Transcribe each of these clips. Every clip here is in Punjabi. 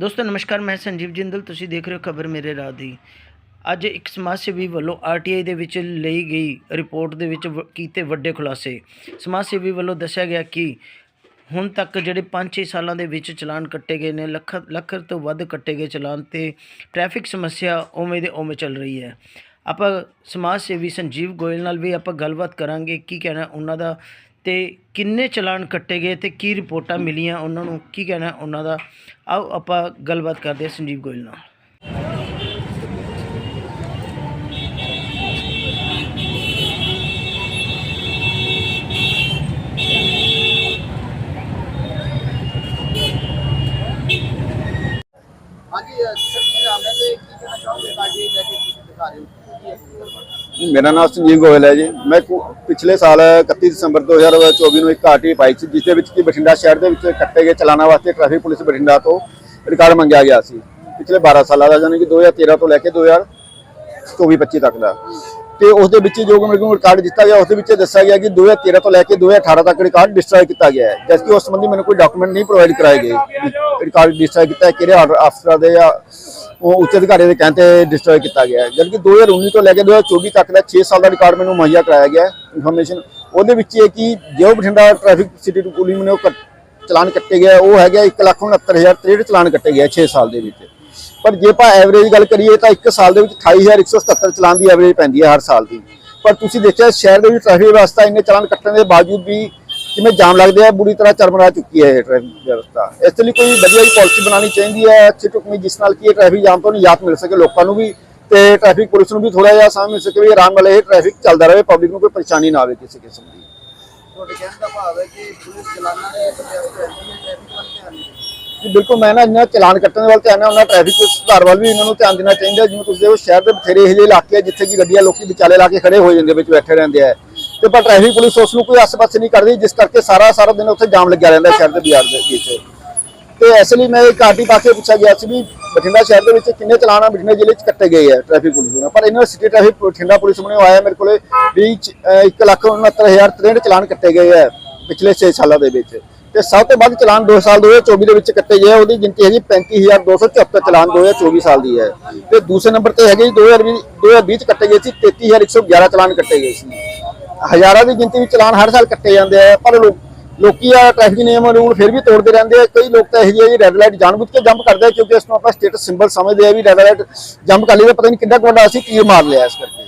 ਦੋਸਤੋ, ਨਮਸਕਾਰ, ਮੈਂ ਸੰਜੀਵ ਜਿੰਦਲ। ਤੁਸੀਂ ਦੇਖ ਰਹੇ ਹੋ ਖਬਰ ਮੇਰੇ ਰਾਹ ਦੀ। ਅੱਜ ਇੱਕ ਸਮਾਜ ਸੇਵੀ ਵੱਲੋਂ ਆਰਟੀਆਈ ਦੇ ਵਿੱਚ ਲਈ ਗਈ ਰਿਪੋਰਟ ਦੇ ਵਿੱਚ ਵ- ਕੀਤੇ ਵੱਡੇ ਖੁਲਾਸੇ। ਸਮਾਜ ਸੇਵੀ ਵੱਲੋਂ ਦੱਸਿਆ ਗਿਆ ਕਿ ਹੁਣ ਤੱਕ ਜਿਹੜੇ 5-6 ਸਾਲਾਂ ਦੇ ਵਿੱਚ ਚਲਾਨ ਕੱਟੇ ਗਏ ਨੇ, ਲੱਖ ਲੱਖ ਤੋਂ ਵੱਧ ਕੱਟੇ ਗਏ ਚਲਾਨ ਤੇ ਟ੍ਰੈਫਿਕ ਸਮੱਸਿਆ ਉਵੇਂ ਦੇ ਉਵੇਂ ਚੱਲ ਰਹੀ ਹੈ। ਆਪਾਂ ਸਮਾਜ ਸੇਵੀ ਸੰਜੀਵ ਗੋਇਲ ਨਾਲ ਵੀ ਆਪਾਂ ਗੱਲਬਾਤ ਕਰਾਂਗੇ, ਕੀ ਕਹਿਣਾ ਉਹਨਾਂ ਦਾ ਤੇ ਕਿੰਨੇ ਚਲਾਨ ਕੱਟੇ ਗਏ ਅਤੇ ਕੀ ਰਿਪੋਰਟਾਂ ਮਿਲੀਆਂ ਉਹਨਾਂ ਨੂੰ? ਕੀ ਕਹਿਣਾ ਉਹਨਾਂ ਦਾ? ਆਓ ਆਪਾਂ ਗੱਲਬਾਤ ਕਰਦੇ ਹਾਂ ਸੰਜੀਵ ਗੋਇਲ ਨਾਲ। ਹਾਂਜੀ ਸਰ ਕੀ ਨਾਮ ਹੈ ਤੇ ਕੀ ਕਹਿਣਾ ਚਾਹੋਗੇ ਗਾਡੀ ਲੈ ਕੇ ਤੁਸੀਂ ਦਿਖਾ ਰਹੇ ਹੋ ਕੀ ਹੈ। ਮੇਰਾ ਨਾਮ ਸੰਜੀਵ ਗੋਇਲ ਹੈ ਜੀ। ਮੈਂ ਪਿਛਲੇ ਸਾਲ 31 ਦਸੰਬਰ 2024 ਨੂੰ ਇੱਕ ਆਰਟੀ ਪਾਈ ਸੀ, ਜਿਸ ਦੇ ਵਿੱਚ ਕਿ ਬਠਿੰਡਾ ਸ਼ਹਿਰ ਦੇ ਵਿੱਚ ਕੱਟੇ ਗਏ ਚਲਾਨਾਂ ਵਾਸਤੇ ਟ੍ਰੈਫਿਕ ਪੁਲਿਸ ਬਠਿੰਡਾ ਤੋਂ ਰਿਕਾਰਡ ਮੰਗਿਆ ਗਿਆ ਸੀ, ਪਿਛਲੇ 12 ਸਾਲਾਂ ਦਾ, ਯਾਨੀ ਕਿ 2013 ਤੋਂ ਲੈ ਕੇ 2024 25 ਤੱਕ ਦਾ। ਤੇ ਉਸ ਦੇ ਵਿੱਚ ਜੋ ਮੇਰੇ ਕੋਲ ਰਿਕਾਰਡ ਦਿੱਤਾ ਗਿਆ ਉਸ ਦੇ ਵਿੱਚ ਦੱਸਿਆ ਗਿਆ ਕਿ 2013 ਤੋਂ ਲੈ ਕੇ 2018 ਤੱਕ ਰਿਕਾਰਡ ਡਿਸਟਰੋਏ ਕੀਤਾ ਗਿਆ ਹੈ। ਜਦਕਿ ਉਸ ਸੰਬੰਧੀ ਮੈਨੂੰ ਕੋਈ ਡਾਕੂਮੈਂਟ ਨਹੀਂ ਪ੍ਰੋਵਾਈਡ ਕਰਾਏ ਗਏ। ਰਿਕਾਰਡ ਡਿਸਟਰੋਏ ਕੀਤਾ ਕਿਹੜੇ ਆਰਡਰ ਅਫਸਰਾਂ ਦੇ ਜਾਂ ਉਹ ਉੱਚ ਅਧਿਕਾਰੀ ਦੇ ਕਹਿਣ ਤੇ ਡਿਸਟਰੋਏ ਕੀਤਾ ਗਿਆ ਹੈ। ਜਦਕਿ 2019 ਤੋਂ ਲੈ ਕੇ 2024 ਤੱਕ ਦਾ 6 ਸਾਲ ਦਾ ਰਿਕਾਰਡ ਮੈਨੂੰ ਮੁਹੱਈਆ ਕਰਾਇਆ ਗਿਆ ਇਨਫੋਰਮੇਸ਼ਨ ਉਹਦੇ ਵਿੱਚ ਇਹ ਕਿ ਜੋ ਬਠਿੰਡਾ ਟ੍ਰੈਫਿਕ ਸਿਟੀ ਟੂ ਪੁਲਿੰਗ ਨੇ ਉਹ ਕੱਟ- ਚਲਾਨ ਕੱਟੇ ਗਿਆ ਉਹ ਹੈਗਾ 1,69,063 ਚਲਾਨ ਕੱਟੇ ਗਏ 6 ਸਾਲ ਦੇ ਵਿੱਚ। ਪਰ ਜੇ ਆਪਾਂ ਐਵਰੇਜ ਗੱਲ ਕਰੀਏ ਤਾਂ ਇੱਕ ਸਾਲ ਦੇ ਵਿੱਚ 28177 ਚਲਾਨ ਦੀ ਐਵਰੇਜ ਪੈਂਦੀ ਹੈ ਹਰ ਸਾਲ ਦੀ। ਪਰ ਤੁਸੀਂ ਦੇਖਿਆ ਸ਼ਹਿਰ ਦੇ ਵਿੱਚ ਟ੍ਰੈਫਿਕ ਵਿਵਸਥਾ ਇੰਨੇ ਚਲਾਨ ਕੱਟਣ ਦੇ ਬਾਵਜੂਦ ਵੀ ਕਿਵੇਂ ਜਾਮ ਲੱਗਦੇ ਆ ਬੁਰੀ ਤਰ੍ਹਾਂ ਚਰਮਰਾ ਚੁੱਕੀ ਹੈ ਇਹ ਟ੍ਰੈਫਿਕ ਵਿਵਸਥਾ। ਇਸ ਲਈ ਕੋਈ ਵਧੀਆ ਜਿਹੀ ਪਾਲਿਸੀ ਬਣਾਉਣੀ ਚਾਹੀਦੀ ਹੈ ਅੱਛੀ ਟੁਕਮੀ ਜਿਸ ਨਾਲ ਕਿ ਇਹ ਟ੍ਰੈਫਿਕ ਜਾਮ ਤੋਂ ਨਿਜਾਤ ਮਿਲ ਸਕੇ ਲੋਕਾਂ ਨੂੰ ਵੀ ਤੇ ਟ੍ਰੈਫਿਕ ਪੁਲਿਸ ਨੂੰ ਵੀ ਥੋੜਾ ਜਿਹਾ ਸਮਾਂ ਮਿਲ ਸਕੇ ਵੀ ਆਰਾਮ ਨਾਲ ਇਹ ਟ੍ਰੈਫਿਕ ਚੱਲਦਾ ਰਹੇ ਪਬਲਿਕ ਨੂੰ ਕੋਈ ਪਰੇਸ਼ਾਨੀ ਨਾ ਆਵੇ ਕਿਸੇ ਕਿਸਮ ਦੀ। ਤੁਹਾਡੇ ਕਹਿਣ ਦਾ ਭਾਵ ਹੈ ਕਿ ਪੁਲਿਸ ਚਲਾਨਾਂ ਦੇ ਹੈ ਟ੍ਰੈਫਿਕ ਵੱਲ ਧਿਆਨ ਨਹੀਂ ਜੀ ਬਿਲਕੁਲ ਮੈਂ ਨਾ ਇਹਨਾਂ ਚਲਾਨ ਕੱਟਣ ਵੱਲ ਧਿਆਨ ਹੈ ਉਹਨਾਂ ਟ੍ਰੈਫਿਕ ਸੁਧਾਰ ਵੱਲ ਵੀ ਇਹਨਾਂ ਨੂੰ ਧਿਆਨ ਦੇਣਾ ਚਾਹੀਦਾ ਜਿਵੇਂ ਤੁਸੀਂ ਦੇਖੋ ਸ਼ਹਿਰ ਦੇ ਬਥੇਰੇ ਇਹੋ ਜਿਹੇ ਇਲਾਕੇ ਆ ਜਿੱਥੇ ਕਿ ਗੱਡੀਆਂ ਲੋਕੀ ਵਿਚਾਲੇ ਲਾ ਕੇ ਖੜੇ ਹੋ ਜਾਂਦੇ ਵਿੱਚ ਬੈਠੇ ਰਹਿੰਦੇ ਆ। ਤੇ ਪਰ ਟ੍ਰੈਫਿਕ ਪੁਲਿਸ ਉਸ ਨੂੰ ਕੋਈ ਆਸ-ਪਾਸ ਨਹੀਂ ਕਰਦੀ ਜਿਸ ਕਰਕੇ ਸਾਰਾ ਸਾਰਾ ਦਿਨ ਉੱਥੇ ਜਾਮ ਲੱਗਿਆ ਰਹਿੰਦਾ ਸ਼ਹਿਰ ਦੇ ਬਾਜ਼ਾਰ ਦੇ ਵਿੱਚ। ਤੇ ਇਸ ਲਈ ਮੈਂ ਇੱਕ ਪਾਸੇ ਪੁੱਛਿਆ ਗਿਆ ਸੀ ਵੀ ਬਠਿੰਡਾ ਸ਼ਹਿਰ ਦੇ ਵਿੱਚ ਕਿੰਨੇ ਚਲਾਨ ਬਠਿੰਡਾ ਜ਼ਿਲ੍ਹੇ 'ਚ ਕੱਟੇ ਗਏ ਆ ਟ੍ਰੈਫਿਕ ਪੁਲਿਸ ਵੱਲੋਂ। ਪਰ ਇਹਨਾਂ ਸਿਟੀ ਟ੍ਰੈਫਿਕ ਬਠਿੰਡਾ ਪੁਲਿਸ ਵੱਲੋਂ ਆਇਆ ਮੇਰੇ ਕੋਲੇ ਵੀ 1,69,063 ਚਲਾਨ ਕੱਟੇ ਗਏ ਆ ਪਿਛਲੇ 6 ਸਾਲਾਂ ਦੇ ਵਿੱਚ। ਤੇ ਸਭ ਤੋਂ ਵੱਧ ਚਲਾਨ 2 ਸਾਲ 2024 ਦੇ ਵਿੱਚ ਕੱਟੇ ਗਏ ਆ, ਉਹਦੀ ਗਿਣਤੀ ਹੈਗੀ 35274 ਚਲਾਨ 2024 ਸਾਲ ਦੀ ਹੈ। ਤੇ ਦੂਸਰੇ ਨੰਬਰ ਤੇ ਹੈਗੇ ਜੀ 2020 2020 ਚ ਕੱਟੇ ਗਏ ਸੀ 33111 ਚਲਾਨ ਕੱਟੇ ਗਏ ਸੀ। ਹਜ਼ਾਰਾਂ ਦੀ ਗਿਣਤੀ ਵਿੱਚ ਚਲਾਨ ਹਰ ਸਾਲ ਕੱਟੇ ਜਾਂਦੇ ਆ ਪਰ ਲੋਕ ਲੋਕੀ ਆ ਟ੍ਰੈਫਿਕ ਨਿਯਮ ਰੂਲ ਫਿਰ ਵੀ ਤੋੜਦੇ ਰਹਿੰਦੇ ਆ। ਕਈ ਲੋਕ ਤਾਂ ਇਹੋ ਜਿਹੇ ਰੈੱਡ ਲਾਈਟ ਜਾਣਬੁੱਝ ਕੇ ਜੰਪ ਕਰਦੇ ਆ ਕਿਉਂਕਿ ਇਸ ਨੂੰ ਆਪਾਂ ਸਟੇਟਸ ਸਿੰਬਲ ਸਮਝਦੇ ਆ ਵੀ ਰੈੱਡ ਲਾਈਟ ਜੰਪ ਕਰ ਲਈ ਤਾਂ ਪਤਾ ਨਹੀਂ ਕਿੰਨਾ ਕੁ ਅਸੀਂ ਤੀਰ ਮਾਰ ਲਿਆ ਇਸ ਕਰਕੇ।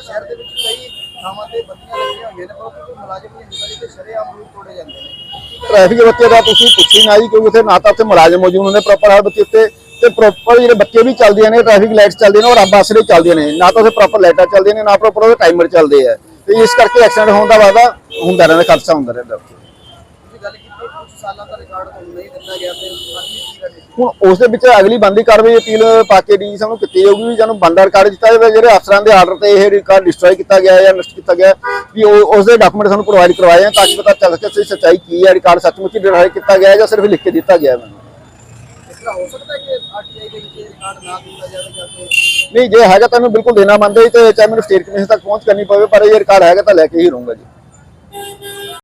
ਸ਼ਹਿਰ ਦੇ ਵਿੱਚ ਕਈ ਥਾਵਾਂ ਤੇ ਬੱਤੀਆਂ ਲੱਗੀਆਂ ਹੋਈਆਂ ਨੇ ਪਰ ਕੋਈ ਮੁਲਾਜ਼ਮ ਨਹੀਂ ਹੁੰਦਾ ਜਿੱਥੇ ਸ਼ਰੇਆਮ ਰੂਲ ਤੋੜੇ ਜਾਂਦੇ ਨੇ। ਟ੍ਰੈਫਿਕ ਬੱਚੇ ਦਾ ਤੁਸੀਂ ਪੁੱਛੀ ਨਾ ਜੀ ਕਿਉਂਕਿ ਉੱਥੇ ਨਾ ਤਾਂ ਉੱਥੇ ਮੁਲਾਜ਼ਮ ਮੌਜੂਦ ਹੁੰਦੇ ਪ੍ਰੋਪਰ ਹਰ ਬੱਚੇ ਉੱਤੇ ਤੇ ਪ੍ਰੋਪਰ ਜਿਹੜੇ ਬੱਚੇ ਵੀ ਚੱਲਦੀਆਂ ਨੇ ਟ੍ਰੈਫਿਕ ਲਾਈਟਸ ਚੱਲਦੀਆਂ ਨੇ ਉਹ ਰੱਬ ਆਸਰੇ ਚੱਲਦੀਆਂ ਨੇ। ਨਾ ਤਾਂ ਉੱਥੇ ਪ੍ਰੋਪਰ ਲਾਈਟਾਂ ਚੱਲਦੀਆਂ ਨੇ ਨਾ ਪ੍ਰੋਪਰ ਉਹਦੇ ਟਾਈਮਰ ਚੱਲਦੇ ਆ। ਤੇ ਇਸ ਕਰਕੇ ਐਕਸੀਡੈਂਟ ਹੋਣ ਦਾ ਵਾਅਦਾ ਹੁੰਦਾ ਰਹਿੰਦਾ ਖਦਸ਼ਾ ਹੁੰਦਾ ਰਹਿੰਦਾ। ਉੱਥੇ ਤੁਸੀਂ ਗੱਲ ਕੀਤੀ ਕੁਝ ਸਾਲਾਂ ਦਾ ਰਿਕਾਰਡ ਤੁਹਾਨੂੰ ਨਹੀਂ ਦਿੱਤਾ ਗਿਆ ਤੇ ਅਗਲੀ ਕੀ ਕਰਨੀ ਹੁਣ ਉਸ ਦੇ ਵਿੱਚ ਅਗਲੀ ਬੰਦੀ ਕਾਰਵਾਈ ਅਪੀਲ ਪਾ ਕੇ ਡੀ ਸਾਨੂੰ ਕੀਤੀ ਜਾਊਗੀ ਵੀ ਸਾਨੂੰ ਬੰਦਾ ਰਿਕਾਰਡ ਦਿੱਤਾ ਜਾਵੇ ਜਿਹੜੇ ਅਫਸਰਾਂ ਦੇ ਆਰਡਰ ਤੇ ਇਹ ਰਿਕਾਰਡ ਡਿਸਟਰੋਏ ਕੀਤਾ ਗਿਆ ਹੈ ਜਾਂ ਨਸ਼ਟ ਕੀਤਾ ਗਿਆ ਵੀ ਉਹ ਉਸ ਦੇ ਡਾਕੂਮੈਂਟ ਸਾਨੂੰ ਪ੍ਰੋਵਾਈਡ ਕਰਵਾਏ ਤਾਂ ਕਿ ਪਤਾ ਚੱਲ ਸਕੇ ਸੱਚਾਈ ਕੀ ਹੈ ਰਿਕਾਰਡ ਸੱਚਮੁੱਚ ਡਿਸਟਰੋਏ ਕੀਤਾ ਗਿਆ ਹੈ ਜਾਂ ਸਿਰਫ ਲਿਖ ਕੇ ਦਿੱਤਾ ਗਿਆ ਹੈ। ਮੈਨੂੰ ਇਸ ਹੋ ਸਕਦਾ ਕਿ ਆਰਟੀਆਈ ਦੇ ਵਿੱਚ ਇਹ ਨਾ ਦਿੱਤਾ ਜਾਵੇ ਜਾਂ ਨਹੀਂ, ਜੇ ਹੈਗਾ ਤਾਂ ਮੈਂ ਬਿਲਕੁਲ ਦੇਣਾ ਮੰਨਦਾ ਜੀ ਤੇ ਚਾਹੇ ਮੈਨੂੰ ਸਟੇਟ ਕਮਿਸ਼ਨ ਤੱਕ ਪਹੁੰਚ ਕਰਨੀ ਪਵੇ, ਪਰ ਇਹ ਰਿਕਾਰਡ ਹੈਗਾ ਤਾਂ ਲੈ ਕੇ ਹੀ ਰਹੂੰਗਾ ਜੀ।